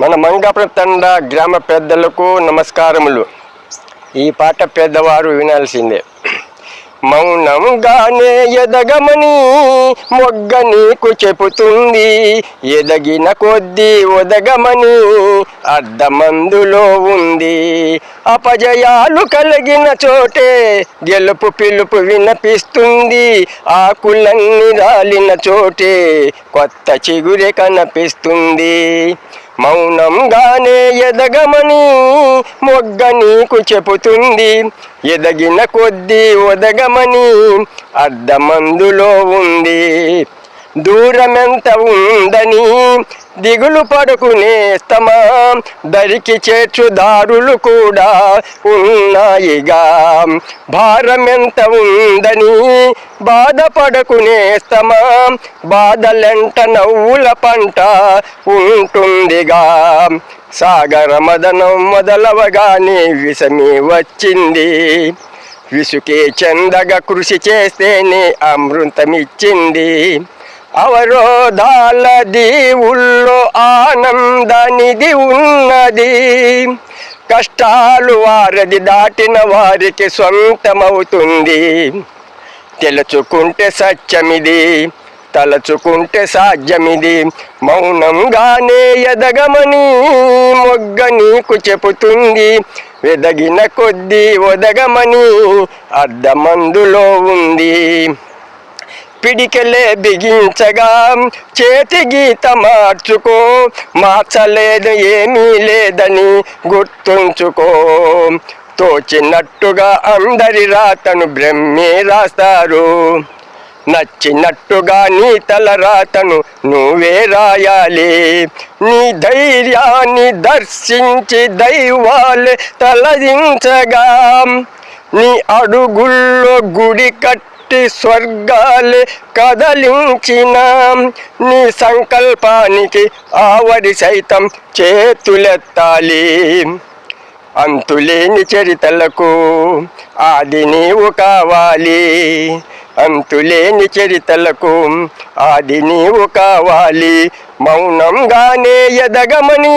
మన మంగాపురం తండ గ్రామ పెద్దలకు నమస్కారములు. ఈ పాట పెద్దవారు వినాల్సిందే. మౌనంగానే ఎదగమని మొగ్గ నీకు చెబుతుంది. ఎదగిన కొద్దీ ఒదగమని అర్ధమందులో ఉంది. అపజయాలు కలిగిన చోటే గెలుపు పిలుపు వినిపిస్తుంది. ఆకులన్నీ రాలిన చోటే కొత్త చిగురే కనిపిస్తుంది. మౌనంగానే ఎదగమని మొగ్గ నీకు చెబుతుంది. ఎదగిన కొద్దీ ఒదగమని అద్దమందులో ఉంది. దూరమెంత ఉందని దిగులు పడుకునేస్తమా దరికి చేర్చు దారులు కూడా ఉన్నాయిగా. భారమెంత ఉందని బాధపడకునేస్తమా బాధలెంట నవ్వుల పంట ఉంటుందిగా. సాగర మదనం మొదలవగానే విషమి వచ్చింది. విసుకే చందగా కృషి చేస్తేనే అమృతమిచ్చింది. అవరోధాల దీవుల్లో ఆనందనిది ఉన్నది. కష్టాలు వారది దాటిన వారికి సొంతమవుతుంది. తెలుచుకుంటే సత్యమిది తలచుకుంటే సాధ్యమిది మౌనంగానే ఎదగమని మొగ్గ నీకు చెబుతుంది. వెదగిన కొద్దీ ఒదగమని అర్ధమందులో ఉంది. పిడికెలే బిగించగా చేతి గీత మార్చుకో. మార్చలేదు ఏమీ లేదని గుర్తుంచుకో. తోచినట్టుగా అందరి రాతను బ్రహ్మే రాస్తారు. నచ్చినట్టుగా నీ తల రాతను నువ్వే రాయాలి. నీ ధైర్యాన్ని దర్శించి దైవాలే తలదించగా. నీ అడుగుల్లో గుడి కట్టి స్వర్గాలే కదలించిన. నీ సంకల్పానికి ఆవడి సైతం చేతులెత్తాలి. అంతులేని చరితలకు ఆది నీవు కావాలి. అంతులేని చరితలకు ఆది నీవు కావాలి. మౌనంగానే ఎదగమని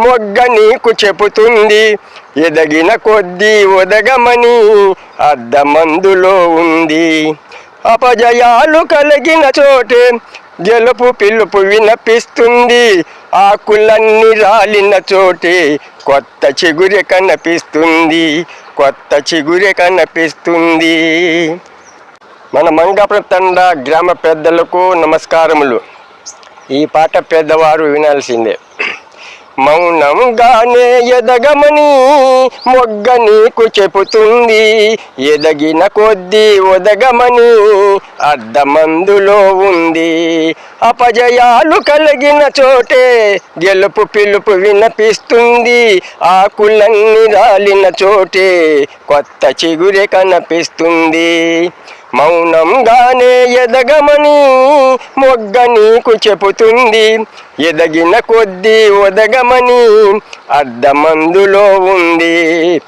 మొగ్గ నీకు చెబుతుంది. ఎదగిన కొద్దీ ఒదగమని అద్దమందులో ఉంది. అపజయాలు కలిగిన చోటే గెలుపు పిలుపు వినపిస్తుంది. ఆకులన్నీ రాలిన చోటే కొత్త చిగురె కనిపిస్తుంది. కొత్త చిగురె కనిపిస్తుంది. మన మంగాపురం గ్రామ పెద్దలకు నమస్కారములు. ఈ పాట పెద్దవారు వినాల్సిందే. మౌనంగానే ఎదగమని మొగ్గ నీకు చెబుతుంది. ఎదగిన కొద్దీ ఒదగమని అర్ధమందులో ఉంది. అపజయాలు కలిగిన చోటే గెలుపు పిలుపు వినిపిస్తుంది. ఆకులన్నీ రాలిన చోటే కొత్త చిగురే కనిపిస్తుంది. మౌనంగానే ఎదగమని మొగ్గ నీకు చెబుతుంది. ఎదగిన కొద్దీ ఒదగమని అర్ధమందులో ఉంది.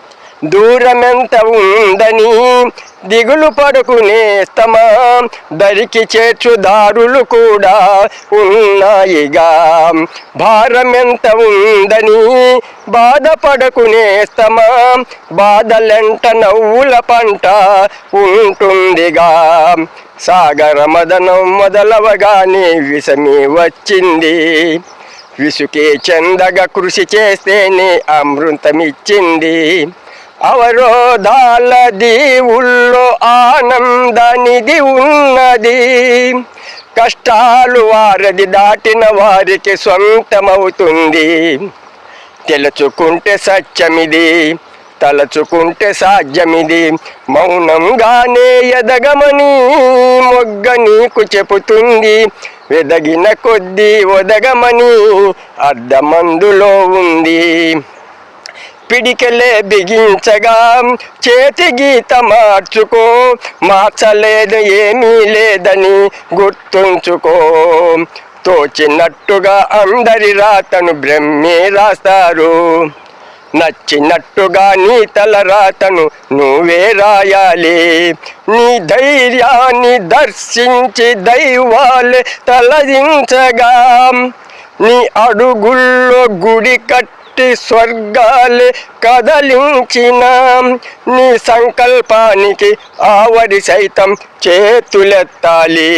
దూరమెంత ఉందని దిగులు పడుకునేస్తమా దరికి చేర్చు దారులు కూడా ఉన్నాయిగా. భారమెంత ఉందని బాధపడకునేస్తమా బాధలెంట నవ్వుల పంట ఉంటుందిగా. సాగర మదనం మొదలవగానే విషమే వచ్చింది. విసుకే చందగా కృషి చేస్తేనే అమృతమిచ్చింది. అవరోధాల దీవుల్లో ఆనందానిది ఉన్నది. కష్టాలు వారది దాటిన వారికి సొంతమవుతుంది. తెలుచుకుంటే సత్యమిది తలచుకుంటే సాధ్యమిది. మౌనంగానే ఎదగమని మొగ్గ నీకు చెబుతుంది. వెదగిన కొద్దీ ఒదగమని అర్ధమందులో ఉంది. పిడికెలే బిగించగా చేతి గీత మార్చుకో. మార్చలేదు ఏమీ లేదని గుర్తుంచుకో. తోచినట్టుగా అందరి రాతను బ్రహ్మే రాస్తారు. నచ్చినట్టుగా నీ తల రాతను నువ్వే రాయాలి. నీ ధైర్యాన్ని దర్శించి దైవాలే తలదించగా. నీ అడుగుల్లో గుడి కట్టి స్వర్గాలే కదలించిన. నీ సంకల్పానికి ఆవడి సైతం చేతులెత్తాలి.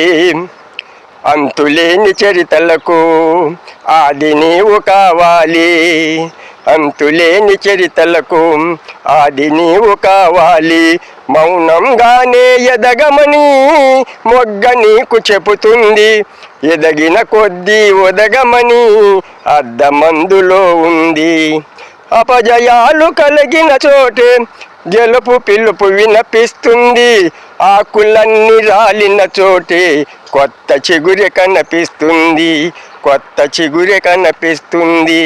అంతులేని చరితలకు ఆది నీవు కావాలి. అంతులేని చరితలకు ఆది నీవు కావాలి. మౌనంగానే ఎదగమని మొగ్గ నీకు చెబుతుంది. ఎదగిన కొద్దీ ఒదగమని అద్దమందులో ఉంది. అపజయాలు కలిగిన చోటే గెలుపు పిలుపు వినపిస్తుంది. ఆకులన్నీ రాలిన చోటే కొత్త చిగురె కనిపిస్తుంది. కొత్త చిగురె కనిపిస్తుంది.